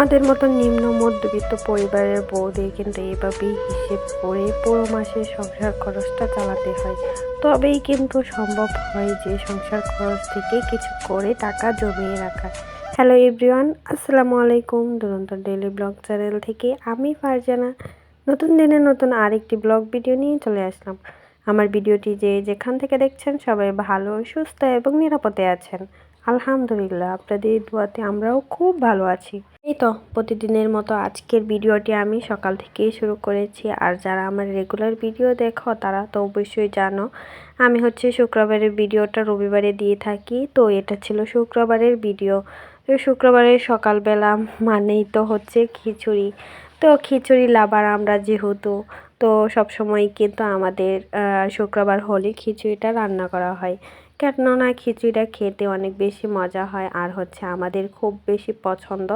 আমাদের মতো নিম্ন মধ্যবিত্ত পরিবারের বউদের কিন্তু এভাবেই হিসেব করে পুরো মাসের সংসার খরচটা চালাতে হয়। তবেই কিন্তু সম্ভব হয় যে সংসার খরচ থেকে কিছু করে টাকা জমিয়ে রাখা। হ্যালো এভরিওয়ান আসসালামু আলাইকুম। দুরন্ত ডেইলি ব্লগ চ্যানেল থেকে আমি ফারজানা। নতুন দিনে নতুন আরেকটি ব্লগ ভিডিও নিয়ে চলে আসলাম। আমার ভিডিওটি যে যেখান থেকে দেখছেন সবাই ভালো, সুস্থ এবং নিরাপদে আছেন। আলহামদুলিল্লাহ, আপনাদের দোয়াতে আমরাও খুব ভালো আছি। এই তো, প্রতিদিনের মতো আজকের ভিডিওটি আমি সকাল থেকেই শুরু করেছি। আর যারা আমার রেগুলার ভিডিও দেখো, তারা তো অবশ্যই জানো, আমি হচ্ছে শুক্রবারের ভিডিওটা রবিবারে দিয়ে থাকি। তো এটা ছিল শুক্রবারের ভিডিও। তো শুক্রবারের সকালবেলা মানেই তো হচ্ছে খিচুড়ি। তো খিচুড়ি লাভার আমরা যেহেতু, তো সবসময় কিন্তু আমাদের শুক্রবার হলে খিচুড়িটা রান্না করা হয়। কেননা খিচুড়িটা খেতে অনেক বেশি মজা হয় আর হচ্ছে আমাদের খুব বেশি পছন্দ।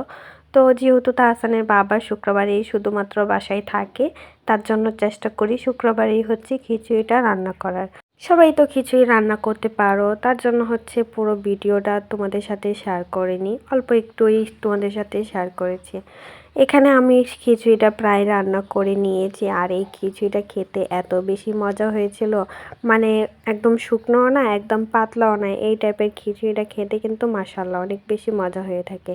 তো যেহেতু তাহসানের বাবা শুক্রবারেই শুধুমাত্র বাসায় থাকে, তার জন্য চেষ্টা করি শুক্রবারেই হচ্ছে খিচুড়িটা রান্না করার। সবাই তো খিচুড়ি রান্না করতে পারো, তার জন্য হচ্ছে পুরো ভিডিওটা তোমাদের সাথে শেয়ার করিনি অল্প একটুই তোমাদের সাথে শেয়ার করেছি। এখানে আমি খিচুড়িটা প্রায় রান্না করে নিয়েছি, আর এই খিচুড়িটা খেতে এত বেশি মজা হয়েছিল। মানে একদম শুকনোও না, একদম পাতলাও না, এই টাইপের খিচুড়িটা খেতে কিন্তু মাসাল্লাহ অনেক বেশি মজা হয়ে থাকে।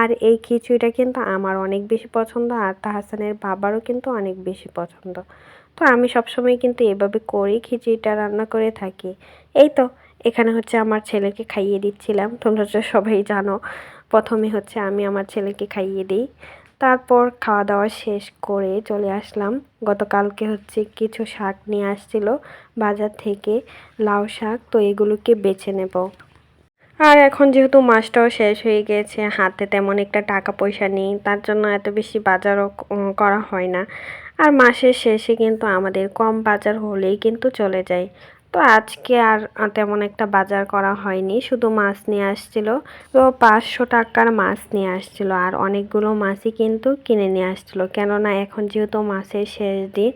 আর এই খিচুড়িটা কিন্তু আমার অনেক বেশি পছন্দ, আর তাহাসানের বাবারও কিন্তু অনেক বেশি পছন্দ। তো আমি সবসময় কিন্তু এভাবে করেই খিচুড়িটা রান্না করে থাকি। এই তো, এখানে হচ্ছে আমার ছেলেকে খাইয়ে দিচ্ছিলাম, তোমরা সবাই জানো। প্রথমে হচ্ছে আমি আমার ছেলেকে খাইয়ে দিই। তারপর খাওয়া দাওয়া শেষ করে চলে আসলাম। গতকালকে হচ্ছে কিছু শাক নিয়ে আসছিল বাজার থেকে, লাউ শাক, তো এগুলোকে বেছে নেব। আর এখন যেহেতু মাসটাও শেষ হয়ে গেছে, হাতে তেমন একটা টাকা পয়সা নেই, তার জন্য এত বেশি বাজারও করা হয় না। আর মাসের শেষে কিন্তু আমাদের কম বাজার হলেই কিন্তু চলে যায়। তো আজকে আর তেমন একটা বাজার করা হয়নি, শুধু মাছ নিয়ে আসছিল। তো পাঁচশো টাকার মাছ নিয়ে আসছিল, আর অনেকগুলো মাছই কিন্তু কিনে নিয়ে আসছিল। কেননা এখন যেহেতু মাছের শেষ দিন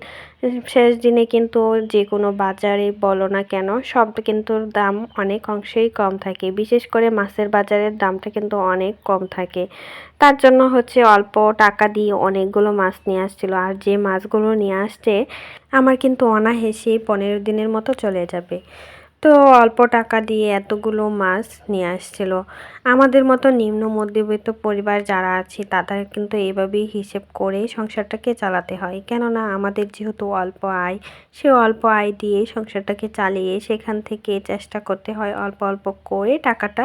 শেষ দিনে কিন্তু যে কোনো বাজারে বলো না কেন, সব কিন্তু দাম অনেক অংশেই কম থাকে। বিশেষ করে মাছের বাজারের দামটা কিন্তু অনেক কম থাকে। তার জন্য হচ্ছে অল্প টাকা দিয়ে অনেকগুলো মাছ নিয়ে আসছিল। আর যে মাছগুলো নিয়ে আসছে, আমার কিন্তু অনাহেসে পনেরো দিনের মতো চলে যাবে। তো অল্প টাকা দিয়ে এতগুলো মাছ নিয়ে আসছিল। আমাদের মতো নিম্ন মধ্যবিত্ত পরিবার যারা আছে, তাদের কিন্তু এভাবেই হিসেব করে সংসারটাকে চালাতে হয়। কেননা আমাদের যেহেতু অল্প আয়, সে অল্প আয় দিয়ে সংসারটাকে চালিয়ে সেখান থেকে চেষ্টা করতে হয় অল্প অল্প করে টাকাটা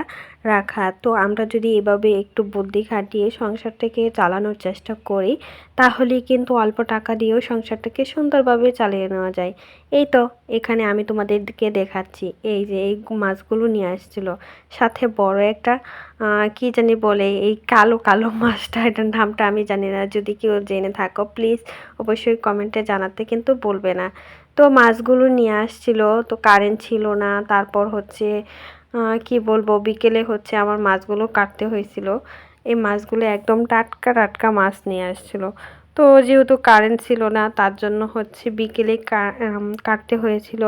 রাখা। তো আমরা যদি এভাবে একটু বুদ্ধি খাটিয়ে সংসারটাকে চালানোর চেষ্টা করি তাহলে কিন্তু অল্প টাকা দিয়েও সংসারটাকে সুন্দরভাবে চালিয়ে নেওয়া যায়। এই তো, এখানে আমি তোমাদেরকে দেখাচ্ছি। এই যে এই মাছগুলো নিয়ে আসছিল। সাথে বড় একটা কি জানি বলে, এই কালো কালো মাছটা, এটার নামটা আমি জানি না। যদি কেউ জেনে থাকো প্লিজ অবশ্যই কমেন্টে জানাতে কিন্তু বলবে না। তো মাছগুলো নিয়ে আসছিল, তো কারেন্ট ছিল না। তারপর হচ্ছে কি বলব, বিকেলে হচ্ছে আমার মাছগুলো কাটতে হয়েছিল। এই মাছগুলো একদম টাটকা টাটকা মাছ নিয়ে আসছিল। তো যেহেতু কারেন্ট ছিল না, তার জন্য হচ্ছে বিকেলে কাটতে হয়েছিল।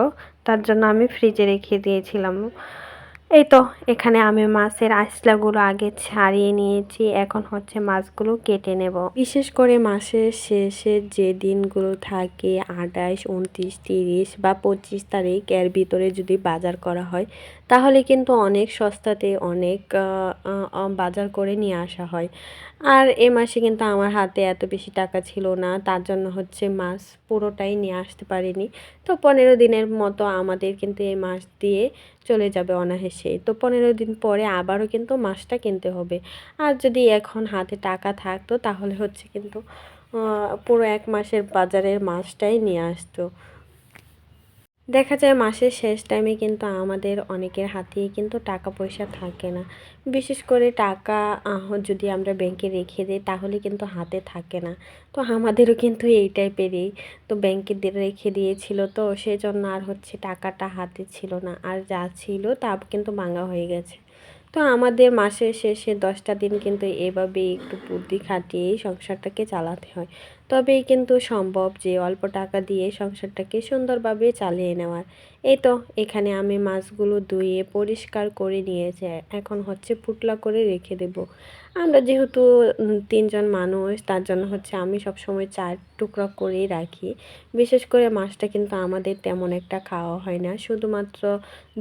তার জন্য আমি ফ্রিজে রেখে দিয়েছিলাম। এই তো, এখানে আমি মাছের আইসলাগুলো আগে ছাড়িয়ে নিয়েছি। এখন হচ্ছে মাছগুলো কেটে নেব। বিশেষ করে মাসের শেষের যে দিনগুলো থাকে আঠাইশ উনত্রিশ, তিরিশ বা পঁচিশ তারিখ, এর ভিতরে যদি বাজার করা হয় তাহলে কিন্তু অনেক সস্তাতে অনেক বাজার করে নিয়ে আসা হয়। আর এ মাসে কিন্তু আমার হাতে এত বেশি টাকা ছিল না, তার জন্য হচ্ছে মাছ পুরোটাই নিয়ে আসতে পারিনি। তো পনেরো দিনের মতো আমাদের কিন্তু এই মাস দিয়ে চলে যাবে অনাহেসে তো পনেরো দিন পরে আবারও কিন্তু মাছটা কিনতে হবে। আর যদি এখন হাতে টাকা থাকতো, তাহলে হচ্ছে কিন্তু পুরো এক মাসের বাজারের মাছটাই নিয়ে আসতো। দেখা যায় মাসের শেষ টাইমে কিন্তু আমাদের অনেকের হাতেই কিন্তু টাকা পয়সা থাকে না। বিশেষ করে টাকা যদি আমরা ব্যাংকে রেখে দিই, তাহলে কিন্তু হাতে থাকে না। তো আমাদেরও কিন্তু এই টাইপেরই তো ব্যাংকে রেখে দিয়েছিল তো সেই জন্য আর হচ্ছে টাকাটা হাতে ছিল না। আর যা ছিল তা কিন্তু ভাঙা হয়ে গেছে। তো আমাদের মাসের শেষে দশটা দিন কিন্তু এভাবে একটু বুদ্ধি খাটিয়েই সংসারটাকে চালাতে হয়। তবেই কিন্তু সম্ভব যে অল্প টাকা দিয়ে সংসারটাকে সুন্দরভাবে চালিয়ে নেওয়ার। এই তো, এখানে আমি মাছগুলো ধুয়ে পরিষ্কার করে নিয়েছি, এখন হচ্ছে পুটলা করে রেখে দেব। আমরা যেহেতু তিনজন মানুষ, তার জন্য হচ্ছে আমি সবসময় চার টুকরা করেই রাখি। বিশেষ করে মাছটা কিন্তু আমাদের তেমন একটা খাওয়া হয় না, শুধুমাত্র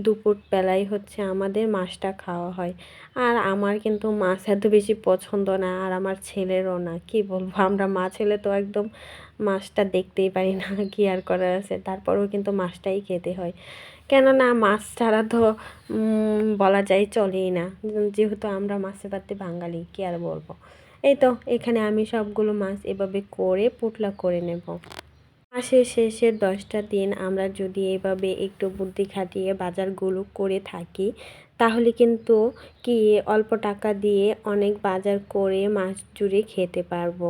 দুপুর বেলায় হচ্ছে আমাদের মাছটা খাওয়া হয়। আর আমার কিন্তু মাছ এত বেশি পছন্দ না, আর আমার ছেলেরও না, কি বলব? আমরা মা ছেলে তো একদম মাছটা দেখতেই পারি না কি আর করার আছে। তারপরেও কিন্তু মাছটাই খেতে হয়। কেননা মাছ ছাড়া তো বলা যায় চলেই না। যেহেতু আমরা মাছে পাতে বাঙালি, কি আর বলব? এই তো, এখানে আমি সবগুলো মাছ এভাবে করে পুটলা করে নেব। মাসের শেষের দশটা দিন আমরা যদি এভাবে একটু বুদ্ধি খাটিয়ে বাজারগুলো করে থাকি, তাহলে কিন্তু কি, অল্প টাকা দিয়ে অনেক বাজার করে মাছ জুড়ে খেতে পারব।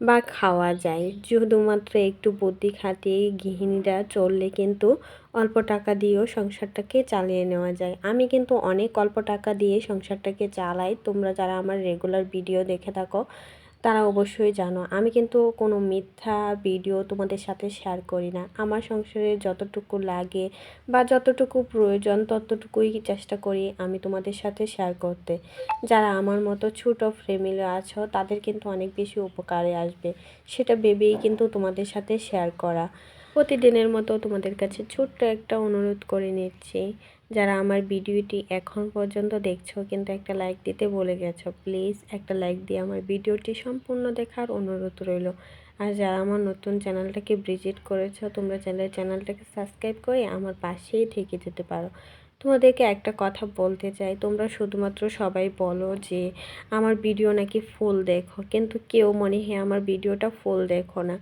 বা খাওয়া যায়। শুধুমাত্র একটু বুদ্ধি খাটিয়ে গৃহিণীরা চললে কিন্তু অল্প টাকা দিয়েও সংসারটাকে চালিয়ে নেওয়া যায়। আমি কিন্তু অনেক অল্প টাকা দিয়ে সংসারটাকে চালাই। তোমরা যারা আমার রেগুলার ভিডিও দেখে থাকো তারা অবশ্যই জানো। আমি কিন্তু কোনো মিথ্যা ভিডিও তোমাদের সাথে শেয়ার করি না। আমার সংসারে যতটুকু লাগে বা যতটুকু প্রয়োজন ততটুকুই চেষ্টা করি আমি তোমাদের সাথে শেয়ার করতে। যারা আমার মতো ছোটো ফ্যামিলি আছো, তাদের কিন্তু অনেক বেশি উপকারে আসবে। সেটা ভেবেই কিন্তু তোমাদের সাথে শেয়ার করা। প্রতিদিনের মতো তোমাদের কাছে ছোট্ট একটা অনুরোধ করে নিচ্ছি। যারা আমার ভিডিওটি এখন পর্যন্ত দেখছ, কিন্তু একটা লাইক দিতে বলে গেছো প্লিজ একটা লাইক দিয়ে আমার ভিডিওটি সম্পূর্ণ দেখার অনুরোধ রইল। আর যারা আমার নতুন চ্যানেলটাকে ভিজিট করেছ, তোমরা চ্যানেল চ্যানেলটাকে সাবস্ক্রাইব করে আমার পাশেই থেকে যেতে পারো। তোমাদেরকে একটা কথা বলতে চাই, তোমরা শুধুমাত্র সবাই বলো যে আমার ভিডিও নাকি ফুল দেখো, কিন্তু কেউ মনে হয় আমার ভিডিওটা ফুল দেখো না।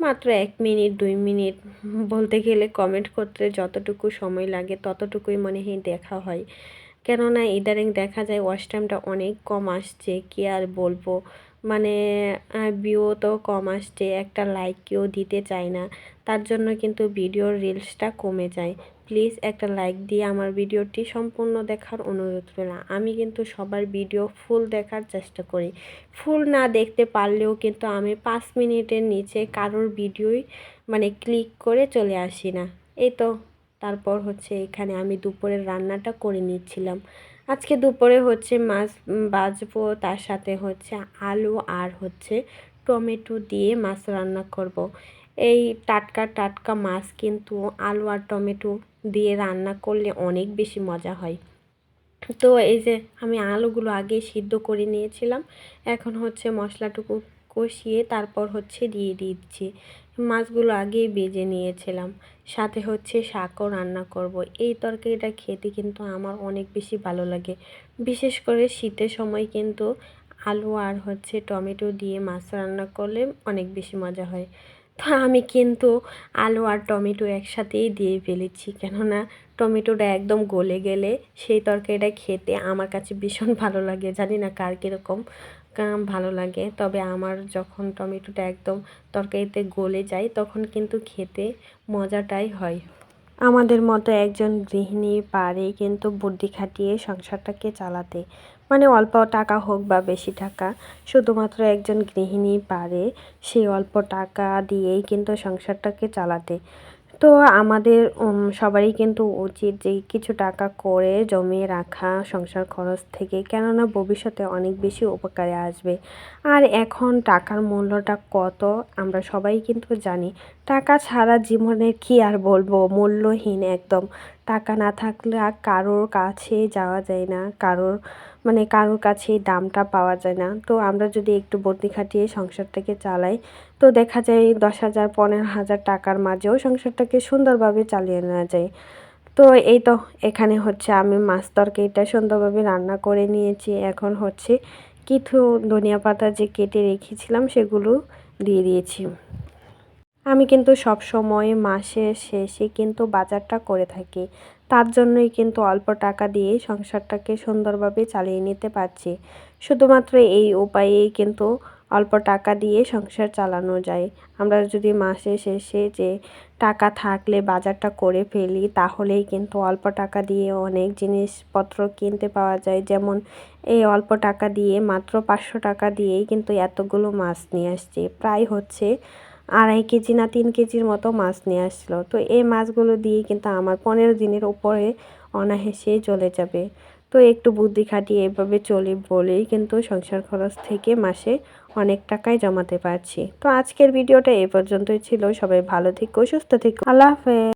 মাত্র এক মিনিট, দুই মিনিট বলতে গেলে কমেন্ট করতে যতটুকু সময় লাগে ততটুকুই মনে হয় দেখা হয়। কেননা ইদারিং দেখা যায় ওয়াশ টাইমটা অনেক কম আসছে, কি আর বলব? মানে ভিউ তো কম আসছে, একটা লাইক কেউ দিতে চায় না। তার জন্য কিন্তু ভিডিওর রিলসটা কমে যায়। প্লিজ একটা লাইক দিয়ে আমার ভিডিওটি সম্পূর্ণ দেখার অনুরোধ রইল। আমি কিন্তু সবার ভিডিও ফুল দেখার চেষ্টা করি। ফুল না দেখতে পারলেও কিন্তু আমি পাঁচ মিনিটের নিচে কারোর ভিডিওই মানে ক্লিক করে চলে আসি না। এই তো, তারপর হচ্ছে এখানে আমি দুপুরের রান্নাটা করে নিচ্ছিলাম। আজকে দুপুরে হচ্ছে মাছ বাজবো, তার সাথে হচ্ছে আলু আর হচ্ছে টমেটো দিয়ে মাছ রান্না করব। এই টাটকা টাটকা মাছ কিন্তু আলু আর টমেটো দিয়ে রান্না করলে অনেক বেশি মজা হয়। তো এই যে আমি আলুগুলো আগে সিদ্ধ করে নিয়েছিলাম, এখন হচ্ছে মশলাটুকু কষিয়ে তারপর হচ্ছে দিয়ে দিচ্ছি। মাছগুলো আগেই বেজে নিয়েছিলাম, সাথে হচ্ছে শাকও রান্না করব। এই তরকারিটা খেতে কিন্তু আমার অনেক বেশি ভালো লাগে। বিশেষ করে শীতের সময় কিন্তু আলু আর হচ্ছে টমেটো দিয়ে মাছ রান্না করলে অনেক বেশি মজা হয়। তো আমি কিন্তু আলু আর টমেটো একসাথেই দিয়ে ফেলেছি। কেননা টমেটোটা একদম গলে গেলে সেই তরকারিটা খেতে আমার কাছে ভীষণ ভালো লাগে। জানি না কার কীরকম ভালো লাগে। তবে আমার যখন টমেটোটা একদম তরকারিতে গলে যায়, তখন কিন্তু খেতে মজাটাই হয়। আমাদের মতো একজন গৃহিণী পারে কিন্তু বুদ্ধি খাটিয়ে সংসারটাকে চালাতে। মানে অল্প টাকা হোক বা বেশি টাকা, শুধুমাত্র একজন গৃহিণী পারে সেই অল্প টাকা দিয়েই কিন্তু সংসারটাকে চালাতে। তো আমাদের সবারই কিন্তু উচিত যে কিছু টাকা করে জমিয়ে রাখা, সংসার খরচ থেকে, কেননা ভবিষ্যতে অনেক বেশি উপকারে আসবে। আর এখন টাকার মূল্যটা কত, আমরা সবাই কিন্তু জানি। টাকা ছাড়া জীবনে কি আর বলব? মূল্যহীন একদম। টাকা না থাকলে আর কারোর কাছে যাওয়া যায় না। কারোর মানে কারোর কাছে দামটা পাওয়া যায় না। তো আমরা যদি একটু বুদ্ধি খাটিয়ে সংসারটাকে চালাই, তো দেখা যায় দশ হাজার, পনেরো হাজার টাকার মাঝেও সংসারটাকে সুন্দরভাবে চালিয়ে নেওয়া যায়। তো এই তো, এখানে হচ্ছে আমি মাছ তরকারিটা সুন্দরভাবে রান্না করে নিয়েছি। এখন হচ্ছে কিছু ধনিয়া পাতা যে কেটে রেখেছিলাম, সেগুলো দিয়ে দিয়েছি। আমি কিন্তু সব সময় মাসের শেষে কিন্তু বাজারটা করে থাকি। তার জন্যই কিন্তু অল্প টাকা দিয়ে সংসারটাকে সুন্দরভাবে চালিয়ে নিতে পারছি। শুধুমাত্র এই উপায়েই কিন্তু অল্প টাকা দিয়ে সংসার চালানো যায়। আমরা যদি মাসে শেষে যে টাকা থাকলে বাজারটা করে ফেলি, তাহলেই কিন্তু অল্প টাকা দিয়ে অনেক জিনিসপত্র কিনতে পাওয়া যায়। যেমন এই অল্প টাকা দিয়ে মাত্র পাঁচশো টাকা দিয়েই কিন্তু এতগুলো মাছ নিয়ে আসছে। প্রায় হচ্ছে আড়াই কেজি না তিন কেজির মতো মাছ নিয়ে আসছিল তো এই মাছগুলো দিয়ে কিন্তু আমার পনেরো দিনের উপরে অনাহেসেই চলে যাবে। তো একটু বুদ্ধি খাটিয়ে এভাবে চলি বলেই কিন্তু সংসার খরচ থেকে মাসে অনেক টাকাই জমাতে পারছি। তো আজকের ভিডিওটা এ পর্যন্তই ছিল। সবাই ভালো থেকো, সুস্থ থেকো। আল্লাহ হাফেজ।